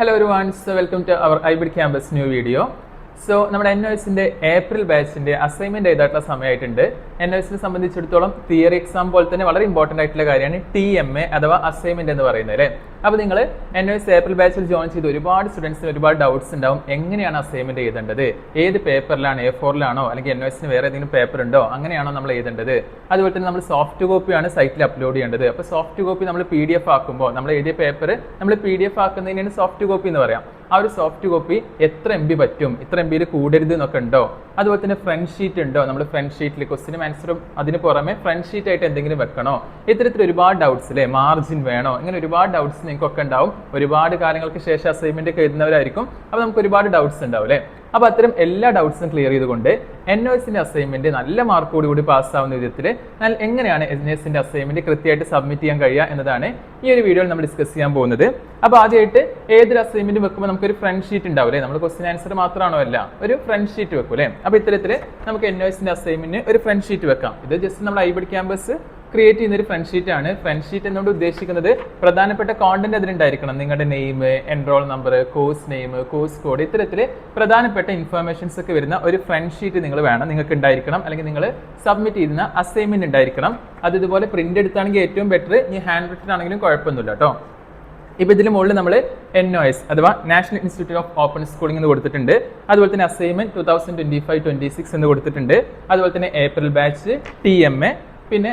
Hello ഒരു wands welcome to our hybrid campus new video so നമ്മുടെ N എസിന്റെ April ബാച്ചിന്റെ അസൈൻമെന്റ് ചെയ്തായിട്ടുള്ള സമയമായിട്ടുണ്ട്. എൻ എസിനെ സംബന്ധിച്ചിടത്തോളം തിയറി എക്സാം പോലെ തന്നെ വളരെ ഇമ്പോർട്ടന്റ് ആയിട്ടുള്ള കാര്യമാണ് ടി എം എ അഥവാ അസൈൻമെന്റ് എന്ന് പറയുന്നത് അല്ലേ? അപ്പോൾ നിങ്ങൾ എൻ എസ് ഏപ്രിൽ ബാച്ചിൽ ജോയിൻ ചെയ്ത് ഒരുപാട് സ്റ്റുഡൻസിന് ഒരുപാട് ഡൗട്ട്സ് ഉണ്ടാവും. എങ്ങനെയാണ് അസൈൻമെന്റ് എഴുതേണ്ടത്? ഏത് പേപ്പറിലാണ് എ ഫോറിലാണോ അല്ലെങ്കിൽ എൻ എസിന് വേറെ ഏതെങ്കിലും പേപ്പർ ഉണ്ടോ? അങ്ങനെയാണോ നമ്മൾ എഴുതേണ്ടത്? അതുപോലെ തന്നെ നമ്മൾ സോഫ്റ്റ് കോപ്പിയാണ് സൈറ്റിൽ അപ്ലോഡ് ചെയ്യേണ്ടത്. അപ്പോൾ സോഫ്റ്റ് കോപ്പി നമ്മൾ പി ഡി എഫ് ആക്കുമ്പോൾ നമ്മൾ എഴുതിയ പേപ്പർ നമ്മൾ പി ഡി എഫ് ആക്കുന്നതിനാണ് സോഫ്റ്റ് കോപ്പി എന്ന് പറയാം. ആ ഒരു സോഫ്റ്റ് കോപ്പി എത്ര എം ബി പറ്റും? ഇത്ര എം ബിയിൽ കൂടരുത് എന്നൊക്കെ ഉണ്ടോ? അതുപോലെ തന്നെ ഫ്രണ്ട് ഷീറ്റ് ഉണ്ടോ? നമ്മൾ ഫ്രണ്ട് ഷീറ്റിൽ ക്വസ്റ്റിനും ആൻസറും അതിന് പുറമെ ഫ്രണ്ട് ഷീറ്റ് ആയിട്ട് എന്തെങ്കിലും വെക്കണോ? ഇത്തരത്തിൽ ഒരുപാട് ഡൗട്ട്സ് അല്ലേ മാർജിൻ വേണോ? ഇങ്ങനെ ഒരുപാട് ഡൗട്ട്സ് നിങ്ങൾക്കൊക്കെ ഉണ്ടാവും. ഒരുപാട് കാലങ്ങൾക്ക് ശേഷം അസൈൻമെന്റ് ഒക്കെ എഴുതുന്നവരായിരിക്കും. അപ്പോൾ നമുക്ക് ഒരുപാട് ഡൗട്ട്സ് ഉണ്ടാവും അല്ലേ? അപ്പോൾ അത്തരം എല്ലാ ഡൗട്ട്സും ക്ലിയർ ചെയ്തുകൊണ്ട് എൻ ഒ എസിന്റെ അസൈൻമെന്റ് നല്ല മാർക്കോട് കൂടി പാസ്സാവുന്ന വിധത്തിൽ എങ്ങനെയാണ് എൻ എസിന്റെ അസൈൻമെന്റ് കൃത്യമായിട്ട് സബ്മിറ്റ് ചെയ്യാൻ കഴിയുക എന്നതാണ് ഈ ഒരു വീഡിയോയിൽ നമ്മൾ ഡിസ്കസ് ചെയ്യാൻ പോകുന്നത്. അപ്പോൾ ആദ്യമായിട്ട് ഏതൊരു അസൈൻമെന്റ് വെക്കുമ്പോൾ നമുക്കൊരു ഫ്രണ്ട് ഷീറ്റ് ഉണ്ടാവും അല്ലേ? നമ്മൾ ക്വസ്റ്റ്യൻ ആൻസർ മാത്രമാണോ അല്ല ഒരു ഫ്രണ്ട് ഷീറ്റ് വെക്കും അല്ലേ? അപ്പോൾ ഇത്തരത്തിൽ നമുക്ക് എൻ ഒ എസിന്റെ അസൈൻമെന്റ് ഒരു ഫ്രണ്ട് ഷീറ്റ് വെക്കാം. ഇത് ജസ്റ്റ് നമ്മൾ ഐബഡ് ക്യാമ്പസ് ക്രിയേറ്റ് ചെയ്യുന്ന ഒരു ഫ്രണ്ട് ഷീറ്റ് ആണ്. ഫ്രണ്ട് ഷീറ്റ് എന്നോട് ഉദ്ദേശിക്കുന്നത് പ്രധാനപ്പെട്ട കോണ്ടന്റ് അതിലുണ്ടായിരിക്കണം. നിങ്ങളുടെ name enrol number course name course code ഇത്തരത്തിൽ പ്രധാനപ്പെട്ട ഇൻഫർമേഷൻസ് ഒക്കെ വരുന്ന ഒരു ഫ്രണ്ട് ഷീറ്റ് നിങ്ങൾ വേണം. നിങ്ങൾക്ക് ഉണ്ടായിരിക്കണം അല്ലെങ്കിൽ നിങ്ങൾ സബ്മിറ്റ് ചെയ്യുന്ന അസൈൻമെന്റ് ഉണ്ടായിരിക്കണം. അത് ഇതുപോലെ പ്രിന്റ് എടുത്താണെങ്കിൽ ഏറ്റവും ബെറ്റർ ഈ ഹാൻഡ് റിട്ടൺ ആണെങ്കിലും കുഴപ്പമൊന്നുമില്ല കേട്ടോ ഇപ്പൊ ഇതിന് മുകളിൽ നമ്മൾ എൻ ഒ എസ് അഥവാ National Institute of Open Schooling എന്ന് കൊടുത്തിട്ടുണ്ട്. അതുപോലെ തന്നെ assignment two thousand twenty five twenty six എന്ന് കൊടുത്തിട്ടുണ്ട്. അതുപോലെ തന്നെ April batch T M A പിന്നെ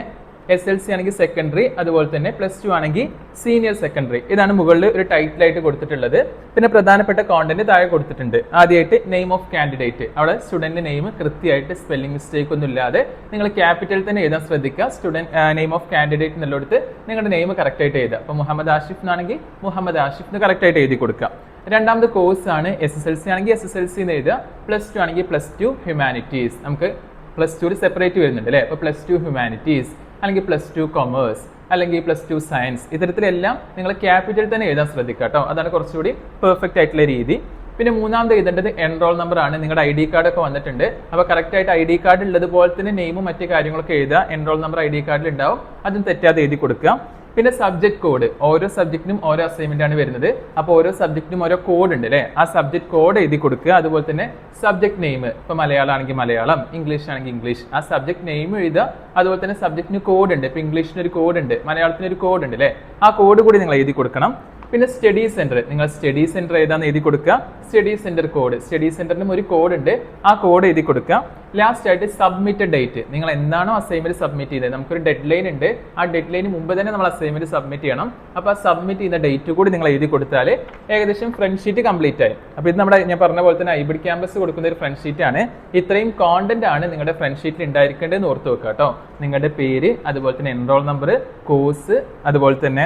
എസ് എൽ സി ആണെങ്കിൽ സെക്കൻഡറി അതുപോലെ തന്നെ പ്ലസ് ടു ആണെങ്കിൽ സീനിയർ സെക്കൻഡറി ഇതാണ് മുകളിൽ ഒരു ടൈറ്റിലായിട്ട് കൊടുത്തിട്ടുള്ളത്. പിന്നെ പ്രധാനപ്പെട്ട കോണ്ടന്റ് താഴെ കൊടുത്തിട്ടുണ്ട്. ആദ്യമായിട്ട് നെയിം ഓഫ് കാൻഡിഡേറ്റ് അവിടെ സ്റ്റുഡന്റ് നെയിം കൃത്യമായിട്ട് സ്പെല്ലിംഗ് മിസ്റ്റേക്ക് ഒന്നും ഇല്ലാതെ നിങ്ങൾ ക്യാപിറ്റൽ തന്നെ എഴുതാൻ ശ്രദ്ധിക്കുക. സ്റ്റുഡന്റ് നെയിം ഓഫ് കാൻഡിഡേറ്റ് എന്നുള്ളടുത്ത് നിങ്ങളുടെ നെയിം കറക്റ്റ് ആയിട്ട് എഴുതുക. അപ്പോൾ മുഹമ്മദ് ആഷിഫ് എന്നാണെങ്കിൽ മുഹമ്മദ് ആഷിഫ് എന്ന് കറക്റ്റ് ആയിട്ട് എഴുതി കൊടുക്കുക. രണ്ടാമത് കോഴ്സ് ആണ് എസ് എസ് എൽ സി ആണെങ്കിൽ എസ് എസ് എൽ സി എന്ന് എഴുതുക. പ്ലസ് ടു ആണെങ്കിൽ പ്ലസ് ടു ഹ്യൂമാനിറ്റീസ് നമുക്ക് പ്ലസ് ടു സെപ്പറേറ്റ് വരുന്നുണ്ട് അല്ലേ? അപ്പോൾ പ്ലസ് ടു ഹ്യൂമാനിറ്റീസ് അല്ലെങ്കിൽ പ്ലസ് ടു കൊമേഴ്സ് അല്ലെങ്കിൽ പ്ലസ് ടു സയൻസ് ഇത്തരത്തിലെല്ലാം നിങ്ങൾ ക്യാപിറ്റൽ തന്നെ എഴുതാൻ ശ്രദ്ധിക്കുക കേട്ടോ. അതാണ് കുറച്ചുകൂടി പെർഫെക്റ്റ് ആയിട്ടുള്ള രീതി. പിന്നെ മൂന്നാമത് എഴുതേണ്ടത് എൻറോൾ നമ്പർ ആണ്. നിങ്ങളുടെ ഐ ഡി കാർഡ് ഒക്കെ വന്നിട്ടുണ്ട്. അപ്പോൾ കറക്റ്റ് ആയിട്ട് ഐ ഡി കാർഡ് ഉള്ളതുപോലെ തന്നെ നെയിമും മറ്റു കാര്യങ്ങളൊക്കെ എഴുതുക. എൻറോൾ നമ്പർ ഐ ഡി കാർഡിൽ ഉണ്ടാവും. അതും തെറ്റാതെ എഴുതി കൊടുക്കുക. പിന്നെ സബ്ജക്ട് കോഡ് ഓരോ സബ്ജക്റ്റിനും ഓരോ അസൈൻമെന്റ് ആണ് വരുന്നത്. അപ്പോൾ ഓരോ സബ്ജക്റ്റിനും ഓരോ കോഡ് ഉണ്ട് അല്ലേ? ആ സബ്ജക്ട് കോഡ് എഴുതി കൊടുക്കുക. അതുപോലെ തന്നെ സബ്ജക്ട് നെയിം ഇപ്പൊ മലയാളം ആണെങ്കിൽ മലയാളം ഇംഗ്ലീഷ് ആണെങ്കിൽ ഇംഗ്ലീഷ്. ആ സബ്ജക്ട് നെയിം എഴുതുക. അതുപോലെ തന്നെ സബ്ജക്റ്റിന് കോഡ് ഉണ്ട്. ഇപ്പൊ ഇംഗ്ലീഷിന് ഒരു കോഡ് ഉണ്ട്. മലയാളത്തിന് ഒരു കോഡ് ഉണ്ട് അല്ലേ? ആ കോഡ് കൂടി നിങ്ങൾ എഴുതി കൊടുക്കണം. പിന്നെ സ്റ്റഡി സെന്റർ നിങ്ങൾ സ്റ്റഡി സെന്റർ ഏതാന്ന് എഴുതി കൊടുക്കുക? സ്റ്റഡി സെന്റർ കോഡ് സ്റ്റഡി സെന്ററിനും ഒരു കോഡ് ഉണ്ട്. ആ കോഡ് എഴുതി കൊടുക്കുക. ലാസ്റ്റ് ആയിട്ട് സബ്മിറ്റ് ഡേറ്റ് നിങ്ങൾ എന്താണോ അസൈൻമെന്റ് സബ്മിറ്റ് ചെയ്തത്? നമുക്കൊരു ഡെഡ് ലൈൻ ഉണ്ട്. ആ ഡെഡ് ലൈന് മുമ്പ് തന്നെ നമ്മൾ അസൈൻമെന്റ് സബ്മിറ്റ് ചെയ്യണം. അപ്പോൾ ആ സബ്മിറ്റ് ചെയ്യുന്ന ഡേറ്റ് കൂടി നിങ്ങൾ എഴുതി കൊടുത്താൽ ഏകദേശം ഫ്രണ്ട് ഷീറ്റ് കംപ്ലീറ്റ് ആയി. അപ്പോൾ ഇത് നമ്മുടെ ഞാൻ പറഞ്ഞ പോലെ തന്നെ ഹൈബ്രിഡ് ക്യാമ്പസ് കൊടുക്കുന്ന ഒരു ഫ്രണ്ട് ഷീറ്റ് ആണ്. ഇത്രയും കോണ്ടന്റ് ആണ് നിങ്ങളുടെ ഫ്രണ്ട് ഷീറ്റിൽ ഉണ്ടായിരിക്കേണ്ടതെന്ന് ഓർത്ത് വെക്കുക കേട്ടോ. നിങ്ങളുടെ പേര് അതുപോലെ തന്നെ എൻറോൾ നമ്പർ കോഴ്സ് അതുപോലെ തന്നെ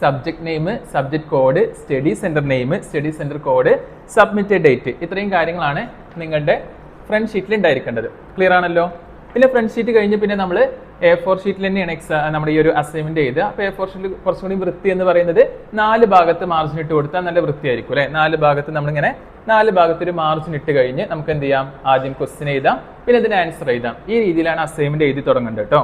subject name subject code study centre name study centre code submitted date ഇത്രയും കാര്യങ്ങളാണ് നിങ്ങളുടെ ഫ്രണ്ട് ഷീറ്റിൽ ഉണ്ടായിരിക്കേണ്ടത്. ക്ലിയർ ആണല്ലോ? പിന്നെ ഫ്രണ്ട് ഷീറ്റ് കഴിഞ്ഞ് പിന്നെ നമ്മൾ എ ഫോർ ഷീറ്റിൽ തന്നെയാണ് എക്സാ നമ്മുടെ ഈ ഒരു അസൈൻമെന്റ് ചെയ്ത് അപ്പോൾ എ ഫോർ ഷീറ്റിൽ കുറച്ചും കൂടി വൃത്തി എന്ന് പറയുന്നത് നാല് ഭാഗത്ത് മാർജിൻ ഇട്ട് കൊടുത്താൽ നല്ല വൃത്തിയായിരിക്കും അല്ലേ? നാല് ഭാഗത്ത് നമ്മളിങ്ങനെ നാല് ഭാഗത്ത് ഒരു മാർജിൻ ഇട്ട് കഴിഞ്ഞ് നമുക്ക് എന്ത് ചെയ്യാം? ആദ്യം ക്വസ്റ്റ്യൻ എഴുതാം. പിന്നെ അതിന് ആൻസർ എഴുതാം. ഈ രീതിയിലാണ് അസൈൻമെന്റ് എഴുതി തുടങ്ങേണ്ടത് കേട്ടോ.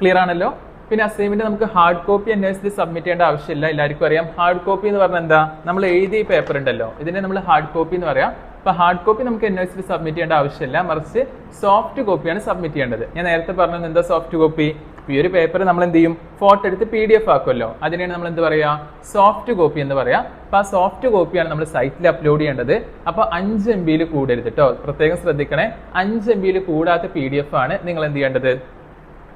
ക്ലിയർ ആണല്ലോ? പിന്നെ അസൈൻമെന്റ് നമുക്ക് ഹാർഡ് കോപ്പി അന്വേഷിച്ച് സബ്മിറ്റ് ചെയ്യേണ്ട ആവശ്യമില്ല. എല്ലാവർക്കും അറിയാം. ഹാർഡ് കോപ്പി എന്ന് പറഞ്ഞാൽ എന്താ? നമ്മൾ എഴുതിയ പേപ്പർ ഉണ്ടല്ലോ. ഇതിനെ നമ്മൾ ഹാർഡ് കോപ്പി എന്ന് പറയാം. അപ്പൊ ഹാർഡ് കോപ്പി നമുക്ക് അന്വേഷിച്ച് സബ്മിറ്റ് ചെയ്യേണ്ട ആവശ്യമില്ല. മറിച്ച് സോഫ്റ്റ് കോപ്പിയാണ് സബ്മിറ്റ് ചെയ്യേണ്ടത്. ഞാൻ നേരത്തെ പറഞ്ഞത് എന്താ സോഫ്റ്റ് കോപ്പി ഈ ഒരു പേപ്പർ നമ്മൾ എന്ത് ചെയ്യും? ഫോട്ടോ എടുത്ത് പി ഡി എഫ് ആക്കുമല്ലോ. അതിനെയാണ് നമ്മൾ എന്ത് പറയാ? സോഫ്റ്റ് കോപ്പി എന്ന് പറയാം. അപ്പൊ ആ സോഫ്റ്റ് കോപ്പിയാണ് നമ്മൾ സൈറ്റിൽ അപ്ലോഡ് ചെയ്യേണ്ടത്. അപ്പൊ അഞ്ച് എം ബിയിൽ കൂടരുത് കേട്ടോ പ്രത്യേകം ശ്രദ്ധിക്കണേ. അഞ്ച് എം ബിയിൽ കൂടാത്ത പി ഡി എഫ് ആണ് നിങ്ങൾ എന്ത് ചെയ്യേണ്ടത്?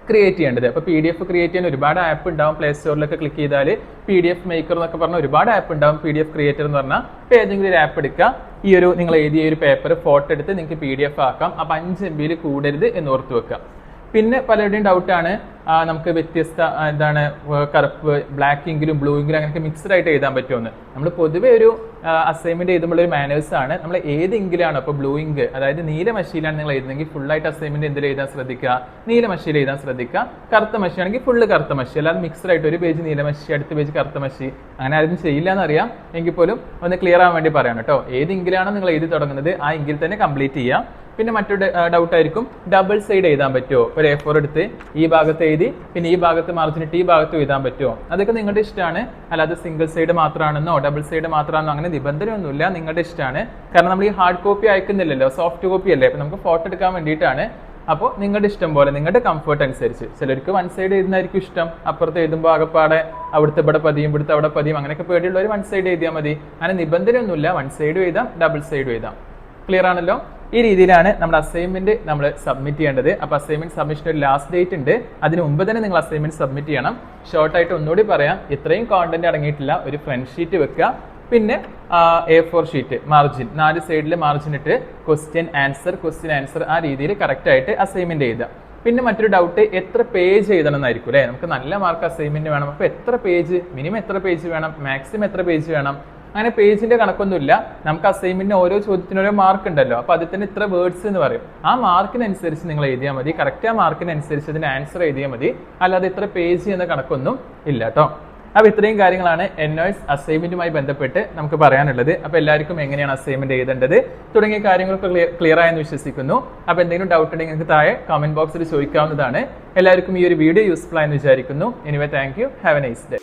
ക്രിയേറ്റ് ചെയ്യേണ്ടത്. അപ്പോൾ പി ഡി എഫ് ക്രിയേറ്റ് ചെയ്യാൻ ഒരുപാട് ആപ്പ് ഉണ്ടാവും. പ്ലേ സ്റ്റോറിലൊക്കെ ക്ലിക്ക് ചെയ്താൽ പി ഡി എഫ് മേക്കർ എന്നൊക്കെ പറഞ്ഞ ഒരുപാട് ആപ്പ് ഉണ്ടാവും. പി ഡി എഫ് ക്രിയേറ്റർ എന്ന് പറഞ്ഞാൽ ഇപ്പോൾ ഏതെങ്കിലും ഒരു ആപ്പ് എടുക്കുക. ഈ ഒരു നിങ്ങൾ എഴുതിയ ഒരു പേപ്പർ ഫോട്ടോ എടുത്ത് നിങ്ങൾക്ക് പി ഡി എഫ് ആക്കാം. അപ്പോൾ അഞ്ച് എം ബിയിൽ കൂടരുത് എന്ന് ഓർത്ത് വെക്കുക. പിന്നെ പലരുടെയും ഡൗട്ട് ആണ് നമുക്ക് വ്യത്യസ്ത എന്താണ് കറുപ്പ് ബ്ലാക്ക് ഇങ്കിലും ബ്ലൂ ഇങ്കിലും അങ്ങനെയൊക്കെ മിക്സ്ഡ് ആയിട്ട് എഴുതാൻ പറ്റുമെന്ന്. നമ്മൾ പൊതുവേ ഒരു അസൈൻമെന്റ് എഴുതുമ്പോൾ ഒരു മാനേഴ്സ് ആണ്. നമ്മൾ ഏത് ഇങ്കിലാണോ അപ്പോൾ ബ്ലൂ ഇങ്ക് അതായത് നീല മഷിയിലാണ് നിങ്ങൾ എഴുതുന്നെങ്കിൽ ഫുൾ ആയിട്ട് അസൈൻമെന്റ് എന്തിൽ എഴുതാൻ ശ്രദ്ധിക്കുക? നീല മഷിയിൽ എഴുതാൻ ശ്രദ്ധിക്കുക. കറുത്ത മഷിയാണെങ്കിൽ ഫുള്ള് കറുത്ത മഷി അല്ലാതെ മിക്സ്ഡ് ആയിട്ട് ഒരു പേജ് നീല മഷി അടുത്ത പേജ് കറുത്ത മഷി അങ്ങനെ ആരും ചെയ്യില്ല എന്നറിയാം എങ്കിൽ പോലും ഒന്ന് ക്ലിയർ ആവാൻ വേണ്ടി പറയാം കേട്ടോ. ഏത് ഇങ്കിലാണോ നിങ്ങൾ എഴുതി തുടങ്ങുന്നത് ആ ഇങ്കിൽ തന്നെ കംപ്ലീറ്റ് ചെയ്യാം. പിന്നെ മറ്റൊരു ഡൗട്ട് ആയിരിക്കും. ഡബിൾ സൈഡ് എഴുതാൻ പറ്റുമോ? ഒരു എ ഫോർ എടുത്ത് ഈ ഭാഗത്ത് എഴുതി പിന്നെ ഈ ഭാഗത്ത് മാർജിനിട്ട് ഈ ഭാഗത്ത് എഴുതാൻ പറ്റുമോ? അതൊക്കെ നിങ്ങളുടെ ഇഷ്ടമാണ്. അല്ലാതെ സിംഗിൾ സൈഡ് മാത്രമാണെന്നോ ഡബിൾ സൈഡ് മാത്രമാണെന്നോ അങ്ങനെ നിബന്ധനയൊന്നുമില്ല. നിങ്ങളുടെ ഇഷ്ടമാണ്. കാരണം നമ്മൾ ഈ ഹാർഡ് കോപ്പി അയക്കുന്നില്ലല്ലോ. സോഫ്റ്റ് കോപ്പി അല്ലേ? അപ്പൊ നമുക്ക് ഫോട്ടോ എടുക്കാൻ വേണ്ടിയിട്ടാണ്. അപ്പോൾ നിങ്ങളുടെ ഇഷ്ടം പോലെ നിങ്ങളുടെ കംഫർട്ട് അനുസരിച്ച്. ചിലർക്ക് വൺ സൈഡ് എഴുതുന്നതായിരിക്കും ഇഷ്ടം. അപ്പുറത്ത് എഴുതുമ്പോൾ ആകപ്പാടെ അവിടുത്തെ ഇവിടെ പതിയും ഇവിടുത്തെ അവിടെ പതിയും അങ്ങനെയൊക്കെ പേടിയുള്ളവർ വൺ സൈഡ് എഴുതിയാൽ മതി. അങ്ങനെ നിബന്ധനയൊന്നുമില്ല. വൺ സൈഡ് എഴുതാം ഡബിൾ സൈഡ് എഴുതാം. ക്ലിയർ ആണല്ലോ? ഈ രീതിയിലാണ് നമ്മുടെ അസൈൻമെന്റ് നമ്മൾ സബ്മിറ്റ് ചെയ്യേണ്ടത്. അപ്പോൾ അസൈൻമെന്റ് സബ്മിഷൻ ഒരു ലാസ്റ്റ് ഡേറ്റ് ഉണ്ട്. അതിന് മുമ്പ് തന്നെ നിങ്ങൾ അസൈൻമെന്റ് സബ്മിറ്റ് ചെയ്യണം. ഷോർട്ടായിട്ട് ഒന്നുകൂടി പറയാം. ഇത്രയും കോണ്ടന്റ് അടങ്ങിയിട്ടില്ല. ഒരു ഫ്രണ്ട് ഷീറ്റ് വെക്കുക. പിന്നെ എ ഫോർ ഷീറ്റ് മാർജിൻ നാല് സൈഡിൽ മാർജിൻ ഇട്ട് ക്വസ്റ്റ്യൻ ആൻസർ ക്വസ്റ്റ്യൻ ആൻസർ ആ രീതിയിൽ കറക്റ്റ് ആയിട്ട് അസൈൻമെന്റ് ചെയ്യുക പിന്നെ മറ്റൊരു ഡൗട്ട് എത്ര പേജ് എഴുതണം എന്നായിരിക്കും അല്ലേ? നമുക്ക് നല്ല മാർക്ക് അസൈൻമെന്റ് വേണം. അപ്പോൾ എത്ര പേജ് മിനിമം എത്ര പേജ് വേണം? മാക്സിമം എത്ര പേജ് വേണം? അങ്ങനെ പേജിന്റെ കണക്കൊന്നുമില്ല. നമുക്ക് അസൈൻമെന്റിന് ഓരോ ചോദ്യത്തിന് ഓരോ മാർക്ക് ഉണ്ടല്ലോ. അപ്പൊ അതിൽ തന്നെ ഇത്ര വേർഡ്സ് എന്ന് പറയും. ആ മാർക്കിനനുസരിച്ച് നിങ്ങൾ എഴുതിയാൽ മതി. കറക്റ്റ് ആ മാർക്കിനനുസരിച്ച് അതിന്റെ ആൻസർ എഴുതിയാൽ മതി. അല്ലാതെ ഇത്ര പേജ് എന്ന കണക്കൊന്നും ഇല്ല കേട്ടോ അപ്പൊ ഇത്രയും കാര്യങ്ങളാണ് എസ് അസൈൻമെന്റുമായി ബന്ധപ്പെട്ട് നമുക്ക് പറയാനുള്ളത്. അപ്പൊ എല്ലാവർക്കും എങ്ങനെയാണ് അസൈൻമെന്റ് എഴുതേണ്ടത്? തുടങ്ങിയ കാര്യങ്ങളൊക്കെ ക്ലിയർ ആയെന്ന് വിശ്വസിക്കുന്നു. അപ്പൊ എന്തെങ്കിലും ഡൗട്ട് ഉണ്ടെങ്കിൽ നിങ്ങൾക്ക് താഴെ കമന്റ് ബോക്സിൽ ചോദിക്കാവുന്നതാണ്. എല്ലാവർക്കും ഈ ഒരു വീഡിയോ യൂസ്ഫുൾ ആയെന്ന് വിചാരിക്കുന്നു. Anyway thank you have a nice day